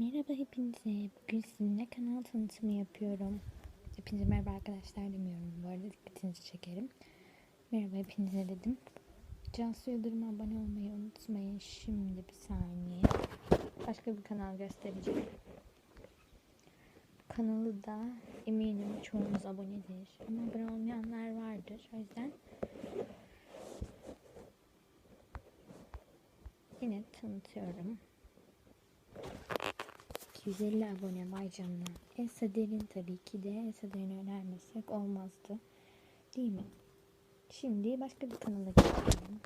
Merhaba hepinize. Bugün sizinle kanal tanıtımı yapıyorum. Hepinize merhaba arkadaşlar demiyorum. Bu arada dikkatinizi çekerim. Merhaba hepinize dedim. Cansu Yıldırım'a abone olmayı unutmayın. Şimdi bir saniye. Başka bir kanal göstereceğim. Kanalı da eminim çoğunuz abonedir. Ama abone olmayanlar vardır. O yüzden yine tanıtıyorum. 250 abone vay canına. Elsa Derin tabii ki de Elsa Derin'i önermesek olmazdı. Değil mi? Şimdi başka bir kanala geçelim.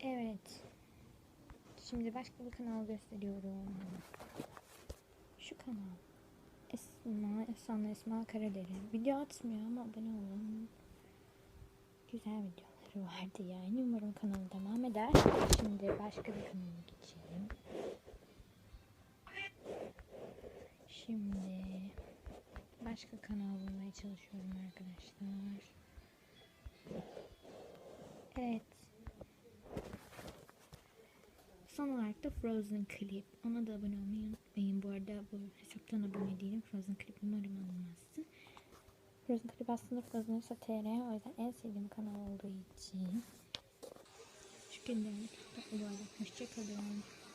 Evet. Şimdi başka bir kanal gösteriyorum. Şu kanal. Esma, Esma, Esma Karadere. Video atmıyor ama abone olun güzel videoları vardı yani. Umarım kanalı devam eder. Şimdi başka bir kanala geçelim. Şimdi başka kanal bulmaya çalışıyorum arkadaşlar. Evet. Son olarak da Frozen Clip. Ona da abone olmayı unutmayın. Bu arada bu hesaptan abone değilim. Frozen Clip umarım alınmazsın. Frozen Clip aslında ise TR. O yüzden en sevdiğim kanal olduğu için. Şükürler. Bu arada hoşçakalın.